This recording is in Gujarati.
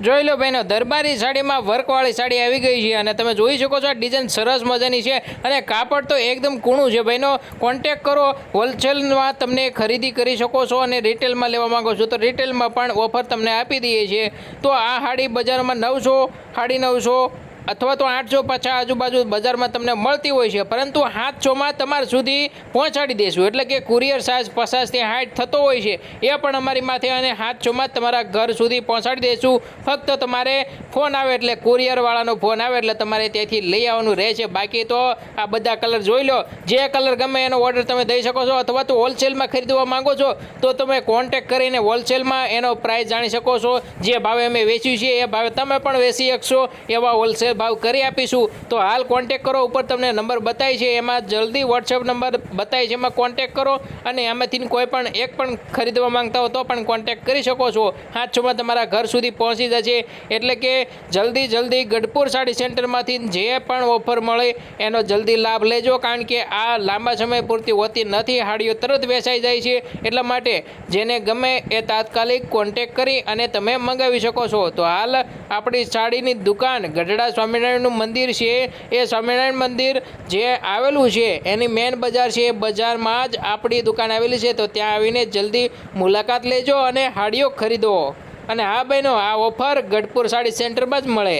જોઈ લો બહેનો, દરબારી સાડીમાં વર્કવાળી સાડી આવી ગઈ છે અને તમે જોઈ શકો છો આ ડિઝાઇન સરસ મજાની છે અને કાપડ તો એકદમ કૂણું છે. બહેનો કોન્ટેક કરો હોલસેલમાં તમને ખરીદી કરી શકો છો અને રિટેલમાં લેવા માંગો છો તો રિટેલમાં પણ ઓફર તમને આપી દઈએ છીએ. તો આ સાડી બજારમાં નવસો, સાડી નવસો અથવા તો આઠસો પાછા આજુબાજુ બજારમાં તમને મળતી હોય છે, પરંતુ સાતસોમાં તમારા સુધી પહોંચાડી દઈશું એટલે કે કુરિયર ચાર્જ પચાસથી હાઈટ થતો હોય છે, એ પણ અમારી માથે અને સાતસોમાં તમારા ઘર સુધી પહોંચાડી દઈશું ફક્ત તમારે ફોન આવે એટલે કુરિયરવાળાનો ફોન આવે એટલે તમારે ત્યાંથી લઈ આવવાનું રહે છે. બાકી તો આ બધા કલર જોઈ લો, જે કલર ગમે એનો ઓર્ડર તમે દઈ શકો છો અથવા તો હોલસેલમાં ખરીદવા માંગો છો, તો તમે કોન્ટેક કરીને હોલસેલમાં એનો પ્રાઇસ જાણી શકો છો. જે ભાવે અમે વેચ્યું છે એ ભાવે તમે પણ વેચી શકશો એવા હોલસેલ ભાવ કરી આપીશું, તો હાલ કોન્ટેક કરો, ઉપર તમને નંબર બતાવી છે, એમાં જલ્દી વોટ્સએપ નંબર બતાવી છે, એમાં કોન્ટેક કરો, અને એમાંથી કોઈ પણ એક પણ ખરીદવા માંગતા હો તો પણ કોન્ટેક કરી શકો છો. સાતસોમાં તમારા ઘર સુધી પહોંચી જશે, એટલે કે જલ્દી જલ્દી ગઢપુર સાડી સેન્ટરમાંથી જે પણ ઓફર મળે, એનો જલ્દી લાભ લેજો, કારણ કે આ લાંબા સમય પૂરતી હોતી નથી, હાડીઓ તરત વેચાઈ જાય છે, એટલા માટે જેને ગમે એ તાત્કાલિક કોન્ટેક કરી અને તમે મંગાવી શકો છો. તો હાલ આપણી સાડીની દુકાન ગઢડા સ્વામિનારાયણનું મંદિર છે, એ સ્વામિનારાયણ મંદિર જે આવેલું છે, એની મેન બજાર છે, એ બજારમાં જ આપણી દુકાન આવેલી છે, તો ત્યાં આવીને જલ્દી મુલાકાત લેજો અને હાડીઓ ખરીદો. અને હા બહેનો, આ ઓફર ગઢપુર સાડી સેન્ટરમાં જ મળે.